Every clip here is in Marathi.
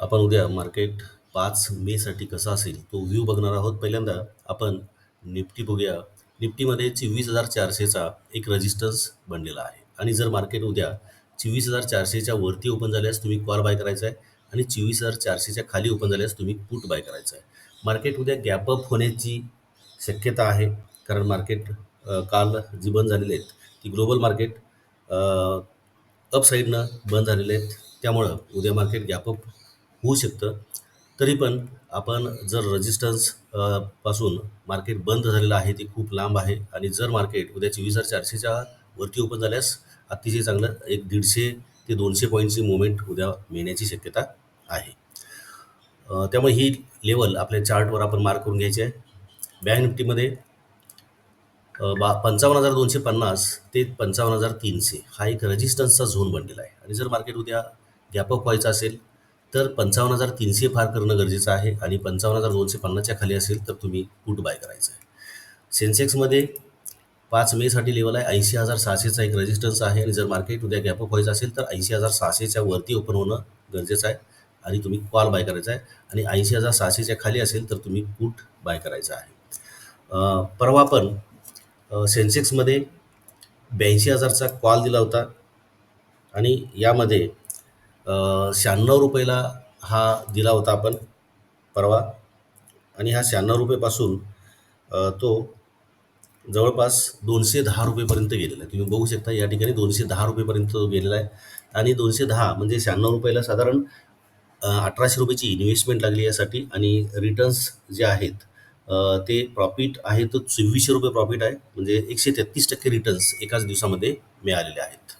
आपण उद्या मार्केट पाच मेसाठी कसा असेल तो व्ह्यू बघणार आहोत. पहिल्यांदा आपण निफ्टी बघूया. निफ्टीमध्ये चोवीस हजार चारशेचा एक रजिस्टन्स बनलेला आहे. आणि जर मार्केट उद्या चोवीस हजार चारशेच्या वरती ओपन झाल्यास तुम्ही कॉल बाय करायचा आहे आणि चोवीस हजार चारशेच्या खाली ओपन झाल्यास तुम्ही पुट बाय करायचं आहे मार्केट उद्या गॅप अप होण्याची शक्यता आहे कारण मार्केट काल जी बंद झालेली आहेत ती ग्लोबल मार्केट अपसाईडनं बंद झालेले आहेत. त्यामुळं उद्या मार्केट गॅपअप होऊ शकतं. तरी पण आपण जर रजिस्टन्सपासून मार्केट बंद झालेलं आहे ते खूप लांब आहे. आणि जर मार्केट उद्या चोवीस हजार चारशेच्या वरती ओपन झाल्यास अतिशय चांगलं एक दीडशे ते दोनशे पॉईंटची मुवमेंट उद्या मिळण्याची शक्यता आहे. त्यामुळे ही लेवल आपल्या चार्टवर आपण मार्क करून घ्यायची आहे. बँक निफ्टीमध्ये बा पंचावन्न हजार दोनशे पन्नास ते पंचावन्न हजार तीनशे हा एक रजिस्टन्सचा झोन बनलेला आहे. आणि जर मार्केट उद्या गॅपअप व्हायचा असेल तर पंचावन्न हजार तीनशे पार करणं गरजेचं आहे आणि पंचावन्न हजार दोनशे पन्नासच्या खाली असेल तर तुम्ही पुट बाय करायचं आहे. सेन्सेक्समध्ये पाच मेसाठी लेवल आहे ऐंशी हजार सहाशेचा एक रेजिस्टन्स आहे आणि जर मार्केट उद्या गॅपअप व्हायचं असेल तर ऐंशी हजार सहाशेच्या वरती ओपन होणं गरजेचं आहे आणि तुम्ही कॉल बाय करायचा आहे आणि ऐंशी हजार सहाशेच्या खाली असेल तर तुम्ही पुट बाय करायचं आहे. परवा पण सेन्सेक्समध्ये ब्याऐंशी हजारचा कॉल दिला होता आणि यामध्ये शहाण्णव रुपयाला हा दिला होता आपण परवा. आणि हा शहाण्णव रुपयेपासून तो जवळपास दोनशे दहा रुपयेपर्यंत गेलेला आहे. तुम्ही बघू शकता या ठिकाणी दोनशे दहा रुपयेपर्यंत तो गेलेला आहे. आणि दोनशे दहा म्हणजे शहाण्णव रुपयाला साधारण अठराशे रुपयाची इन्व्हेस्टमेंट लागली यासाठी. आणि रिटर्न्स जे आहेत ते प्रॉफिट आहे तो चोवीसशे रुपये प्रॉफिट आहे. म्हणजे एकशे तेहतीस टक्के रिटर्न्स एकाच दिवसामध्ये मिळालेले आहेत.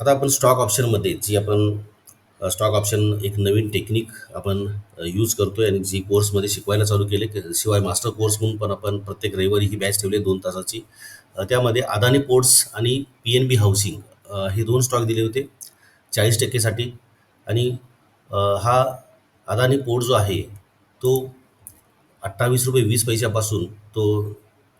आता आपण स्टॉक ऑप्शनमध्ये जी आपण स्टॉक ऑप्शन एक नवीन टेक्निक आपण यूज करतो आहे आणि जी कोर्समध्ये शिकवायला चालू केले शिवाय मास्टर कोर्स म्हणून पण आपण प्रत्येक रविवारी ही बॅच ठेवली दोन तासाची. त्यामध्ये अदानी पोर्ट्स आणि पी एन बी हाऊसिंग हे दोन स्टॉक दिले होते चाळीस टक्केसाठी. आणि हा अदानी पोर्ट जो आहे तो अठ्ठावीस रुपये वीस पैशापासून तो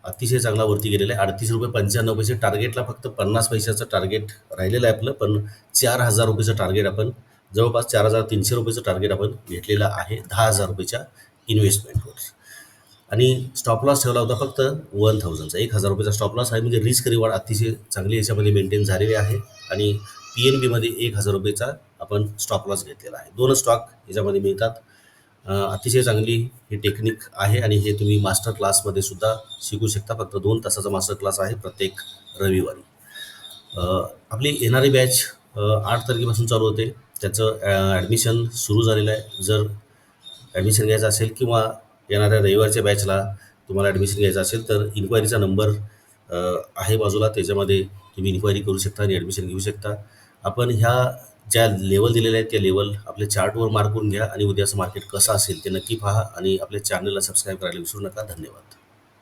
अतिशय चांगला वरती गेलेला आहे. अडतीस रुपये पंच्याण्णव पैसे टार्गेटला फक्त पन्नास पैशाचं टार्गेट राहिलेलं आहे आपलं. पण चार हजार रुपयेचं टार्गेट आपण जवळपास चार हजार तीनशे रुपयेचं टार्गेट आपण घेतलेलं आहे दहा हजार रुपयेच्या इन्व्हेस्टमेंटवर आणि स्टॉप लॉस ठेवला होता फक्त वन थाउजंडचा एक हजार रुपयाचा स्टॉप लॉस आहे. म्हणजे रिस्क रिवॉर्ड अतिशय चांगली याच्यामध्ये मेंटेन झालेली आहे. आणि पी एन बीमध्ये एक हजार रुपयेचा आपण स्टॉप लॉस घेतलेला आहे. दोन स्टॉक याच्यामध्ये मिळतात. अतिशय चांगली ही टेक्निक आहे आणि हे तुम्ही मास्टर क्लासमध्ये सुद्धा शिकू शकता. फक्त दोन तासाचा मास्टर क्लास आहे प्रत्येक रविवारी. आपली येणारी बॅच आठ तारखेपासून चालू होते. त्याचं ॲडमिशन सुरू झालेलं आहे. जर ॲडमिशन घ्यायचं असेल किंवा येणाऱ्या रविवारच्या बॅचला तुम्हाला ॲडमिशन घ्यायचं असेल तर इन्क्वायरीचा नंबर आहे बाजूला. त्याच्यामध्ये तुम्ही इन्क्वायरी करू शकता आणि ॲडमिशन घेऊ शकता. आपण ह्या ज्या लेवल दिलेल्या आहेत त्या लेवल आपल्या चार्टवर मार्क करून घ्या आणि उद्याचं मार्केट कसं असेल ते नक्की पहा आणि आपल्या चॅनलला सबस्क्राईब करायला विसरू नका. धन्यवाद.